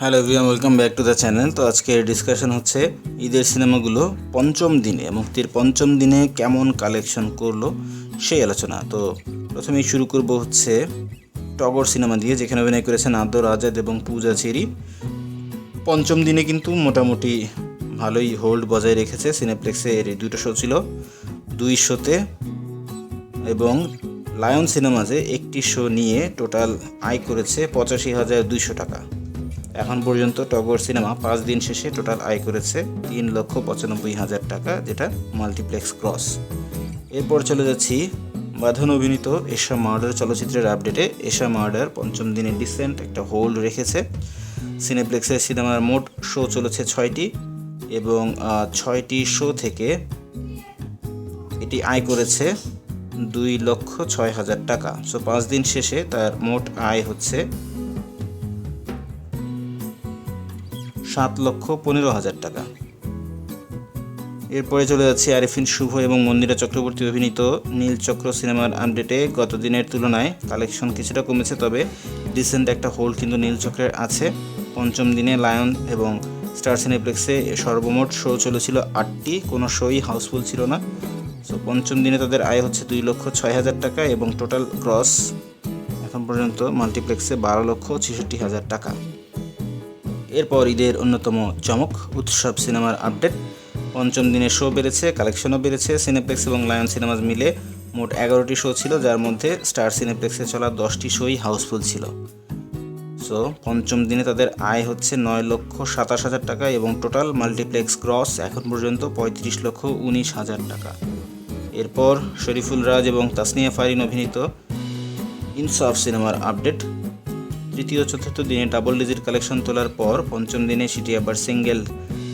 Hello everyone welcome back to the channel তো আজকে discussion হচ্ছে ঈদের সিনেমাগুলো পঞ্চম দিনে, মুক্তির পঞ্চম দিনে কেমন কালেকশন করল সেই আলোচনা। তো প্রথমেই শুরু করব হচ্ছে টগর সিনেমা দিয়ে, যেখানে অভিনয় করেছেন আদর, আজাদ এবং পূজা চেরি পঞ্চম দিনে কিন্তু মোটামুটি ভালোই হোল্ড বজায় রেখেছে সিনেপ্লেক্সে এর দুটো শো ছিল, দুই শোতে এবং লায়ন সিনেমাজে একটি শো নিয়ে টোটাল আয় করেছে পঁচাশি হাজার দুইশো টাকা। এখন পর্যন্ত টগর সিনেমা পাঁচ দিন শেষে টোটাল আয় করেছে তিন লক্ষ পঁচানব্বই হাজার টাকা, যেটা মাল্টিপ্লেক্স ক্রস। এরপর চলে যাচ্ছি বাঁধন অভিনীত এশা মার্ডার চলচ্চিত্রের আপডেটে। এশা মার্ডার পঞ্চম দিনে ডিসেন্ট একটা হোল্ড রেখেছে। সিনেপ্লেক্সের সিনেমার মোট শো চলেছে ছয়টি এবং ছয়টি শো থেকে এটি আয় করেছে দুই লক্ষ ছয় হাজার টাকা। সো পাঁচ দিন শেষে তার মোট আয় হচ্ছে সাত লক্ষ পনেরো হাজার টাকা। এরপরে চলে যাচ্ছে আরিফিন শুভ এবং মন্দিরা চক্রবর্তী অভিনীত নীলচক্র সিনেমার আপডেটে। গত দিনের তুলনায় কালেকশন কিছুটা কমেছে, তবে ডিসেন্ট একটা হোল্ড কিন্তু নীলচক্রের আছে। পঞ্চম দিনে লায়ন এবং স্টার সিনেপ্লেক্সে সর্বমোট শো চলেছিল আটটি, কোনো শোই হাউসফুল ছিল না। সো পঞ্চম দিনে তাদের আয় হচ্ছে দুই লক্ষ ছয় হাজার টাকা এবং টোটাল ক্রস এখন পর্যন্ত মাল্টিপ্লেক্সে বারো লক্ষ ছেষট্টি হাজার টাকা। এরপর ঈদের অন্যতম চমক, উৎসব সিনেমার আপডেট। পঞ্চম দিনে শো বেড়েছে কালেকশনও বেড়েছে। সিনেপ্লেক্স এবং লায়ন সিনেমাস মিলে মোট এগারোটি শো ছিল, যার মধ্যে স্টার সিনেপ্লেক্সে চলা দশটি শোই হাউসফুল ছিল। সো পঞ্চম দিনে তাদের আয় হচ্ছে নয় লক্ষ সাতাশ হাজার টাকা এবং টোটাল মাল্টিপ্লেক্স ক্রস এখন পর্যন্ত পঁয়ত্রিশ লক্ষ উনিশ হাজার টাকা। এরপর শরীফুল রাজ এবং তাসনিয়া ফারিন অভিনীত ইনসাফ সিনেমার আপডেট তৃতীয় চতুর্থ দিনে ডাবল ডিজিট কালেকশন তোলার পর পঞ্চম দিনে সেটি আবার সিঙ্গেল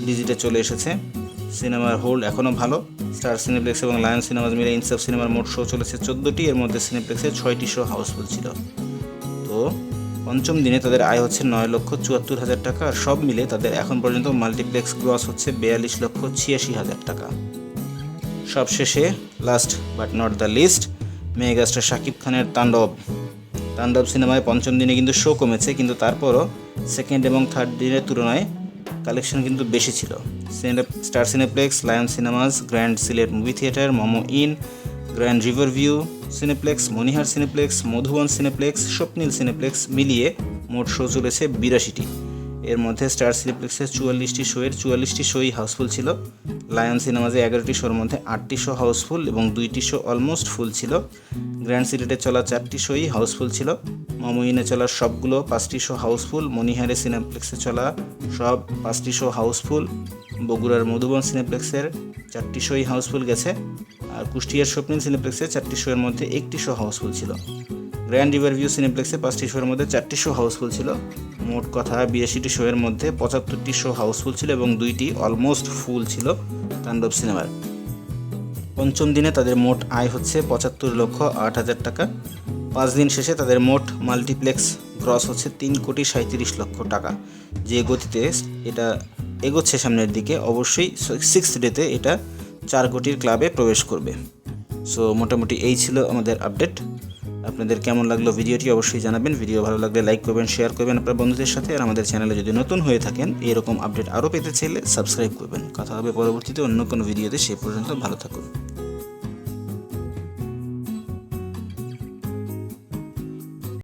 ডিজিটে চলে এসেছে। সিনেমার হোল্ড এখনও ভালো। স্টার সিনেপ্লেক্স এবং লায়ন সিনেমাজ মিলে ইনসাফ সিনেমার মোট শো চলেছে চোদ্দোটি। এর মধ্যে সিনেপ্লেক্সে ছয়টি শো হাউসফুল ছিল। তো পঞ্চম দিনে তাদের আয় হচ্ছে নয় লক্ষ চুয়াত্তর হাজার টাকা আর সব মিলে তাদের এখন পর্যন্ত মাল্টিপ্লেক্স গ্রস হচ্ছে বিয়াল্লিশ লক্ষ ছিয়াশি হাজার টাকা। সবশেষে last but not the least megastar Shakib খানের তাণ্ডব। তাণ্ডব সিনেমায় পঞ্চম দিনে কিন্তু শো কমেছে, কিন্তু তারপরও সেকেন্ড এবং থার্ড দিনের তুলনায় কালেকশন কিন্তু বেশি ছিল। Star Cineplex Lion Cinemas Grand Sylhet movie theatre Momo in Grand River View Cineplex Monihar Cineplex Madhuban Cineplex Swapnil Cineplex মিলিয়ে মোট শো চলেছে বিরাশিটি। এর মধ্যে স্টার সিনেপ্লেক্সের চুয়াল্লিশটি শোয়ের চুয়াল্লিশটি শোই হাউসফুল ছিল। লায়ন সিনেমাজে এগারোটি শোর মধ্যে আটটি শো হাউসফুল এবং দুইটি শো অলমোস্ট ফুল ছিল। গ্র্যান্ড সিলেটে চলা চারটি শোই হাউসফুল ছিল। মমইনে চলা সবগুলো পাঁচটি শো হাউসফুল মনিহারে সিনেপ্লেক্সে চলা সব পাঁচটি শো হাউসফুল বগুড়ার মধুবন সিনেপ্লেক্সের চারটি শোই হাউসফুল গেছে। আর কুষ্টিয়ার স্বপ্নিল সিনেপ্লেক্সে চারটি শোয়ের মধ্যে একটি শো হাউসফুল ছিল। গ্র্যান্ড রিভারভিউ সিনেপ্লেক্সে পাঁচটি শোয়ের মধ্যে চারটি শো হাউসফুল ছিল। মোট কথা বিরাশিটি শোয়ের মধ্যে পঁচাত্তরটি শো হাউসফুল ছিল এবং দুইটি অলমোস্ট ফুল ছিল তাণ্ডব সিনেমার পঞ্চম দিনে তাদের মোট আয় হচ্ছে পঁচাত্তর লক্ষ আট হাজার টাকা। পাঁচ দিন শেষে তাদের মোট মাল্টিপ্লেক্স গ্রস হচ্ছে তিন কোটি সাঁত্রিশ লক্ষ টাকা। যে গতিতে এটা এগোচ্ছে সামনের দিকে, অবশ্যই সিক্স ডেতে এটা চার কোটির ক্লাবে প্রবেশ করবে। সো মোটামুটি এই ছিল আমাদের আপডেট আপনাদের কেমন লাগল ভিডিওটি অবশ্যই জানাবেন। ভিডিও ভালো লাগলে লাইক করবেন, শেয়ার করবেন আপনার বন্ধুদের সাথে। আর আমাদের চ্যানেলে যদি নতুন হয়ে থাকেন, এরকম আপডেট আরও পেতে চাইলে সাবস্ক্রাইব করবেন। কথা হবে পরবর্তীতে অন্য কোনো ভিডিওতে, সে পর্যন্ত ভালো থাকুন।